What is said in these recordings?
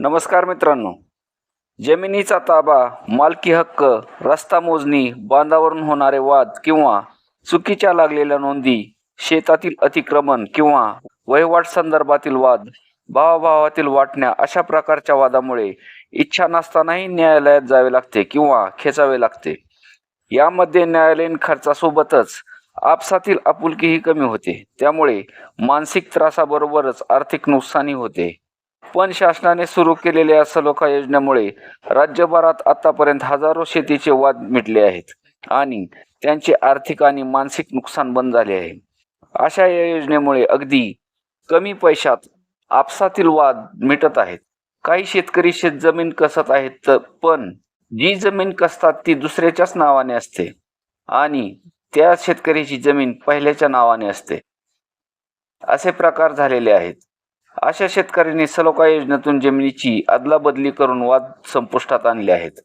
नमस्कार मित्रांनो. जमिनीचा ताबा मालकी हक्क रस्ता मोजणी बांधावरून होणारे वाद किंवा चुकीच्या लागलेल्या नोंदी शेतातील अतिक्रमण किंवा वहिवाट संदर्भातील वाद भावाभावातील वाटण्या अशा प्रकारच्या वादामुळे इच्छा नसतानाही न्यायालयात जावे लागते किंवा खेचावे लागते. यामध्ये न्यायालयीन खर्चासोबतच आपसातील आपुलकीही कमी होते. त्यामुळे मानसिक त्रासाबरोबरच आर्थिक नुकसानही होते. पण शासनाने सुरू केलेल्या सलोखा योजनेमुळे राज्यभरात आतापर्यंत हजारो शेतीचे वाद मिटले आहेत आणि त्यांचे आर्थिक आणि मानसिक नुकसान बंद झाले आहे. अशा या योजनेमुळे अगदी कमी पैशात आपसातील वाद मिटत आहेत. काही शेतकरी शेतजमीन कसत आहेत तर पण जी जमीन कसतात ती दुसऱ्याच्याच नावाने असते आणि त्या शेतकऱ्याची जमीन पहिल्याच्या नावाने असते. असे प्रकार झालेले आहेत. अशा शेतकऱ्यांनी सलोका योजनेतून जमिनीची अदलाबदली करून वाद संपुष्टात आणले आहेत.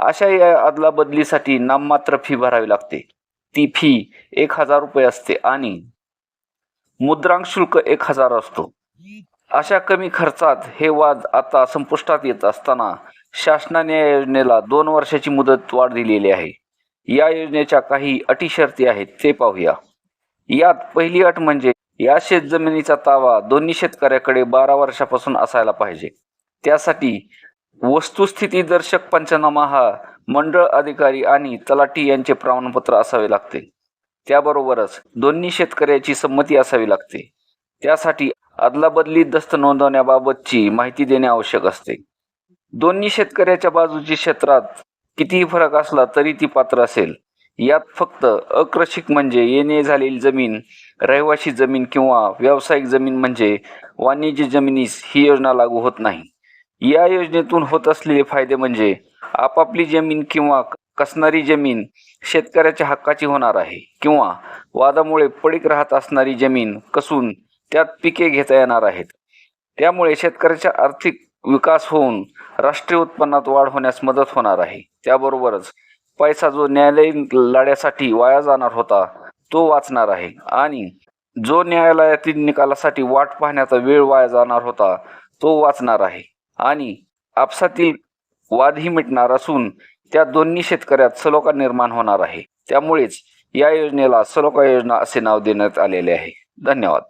अशा या अदलाबदलीसाठी नाममात्र फी भरावी लागते. ती फी एक हजार रुपये असते आणि मुद्रांक शुल्क एक हजार असतो. अशा कमी खर्चात हे वाद आता संपुष्टात येत असताना शासनाने या योजनेला दोन वर्षाची मुदत वाढ दिलेली आहे. या योजनेच्या काही अटी शर्ती आहेत ते पाहूया. यात पहिली अट म्हणजे या शेतजमिनीचा ताबा दोन्ही शेतकऱ्याकडे बारा वर्षापासून असायला पाहिजे. त्यासाठी वस्तुस्थिती दर्शक पंचनामा हा मंडळ अधिकारी आणि तलाठी यांचे प्रमाणपत्र असावे लागते. त्याबरोबरच दोन्ही शेतकऱ्याची संमती असावी लागते. त्यासाठी अदलाबदली दस्त नोंदवण्याबाबतची माहिती देणे आवश्यक असते. दोन्ही शेतकऱ्याच्या बाजूची क्षेत्रात कितीही फरक असला तरी ती पात्र असेल. यात फक्त अकृषिक म्हणजे येणे झालेली जमीन रहिवाशी जमीन किंवा व्यावसायिक जमीन म्हणजे वाणिज्य जमिनीस ही योजना लागू होत नाही. या योजनेतून होत असलेले फायदे म्हणजे आपापली जमीन किंवा कसणारी जमीन शेतकऱ्याच्या हक्काची होणार आहे किंवा वादामुळे पडीक राहत असणारी जमीन कसून त्यात पिके घेता येणार आहेत. त्यामुळे शेतकऱ्याचा आर्थिक विकास होऊन राष्ट्रीय उत्पन्नात वाढ होण्यास मदत होणार आहे. त्याबरोबरच पैसा जो न्यायालयीन लढ्यासाठी वाया जाणार होता तो वाचणार आहे. आणि जो न्यायालयातील निकालासाठी वाट पाहण्याचा वेळ वाया जाणार होता तो वाचणार आहे. आणि आपसातील वादही मिटणार असून त्या दोन्ही शेतकऱ्यात सलोखा निर्माण होणार आहे. त्यामुळेच या योजनेला सलोखा योजना असे नाव देण्यात आलेले आहे. धन्यवाद.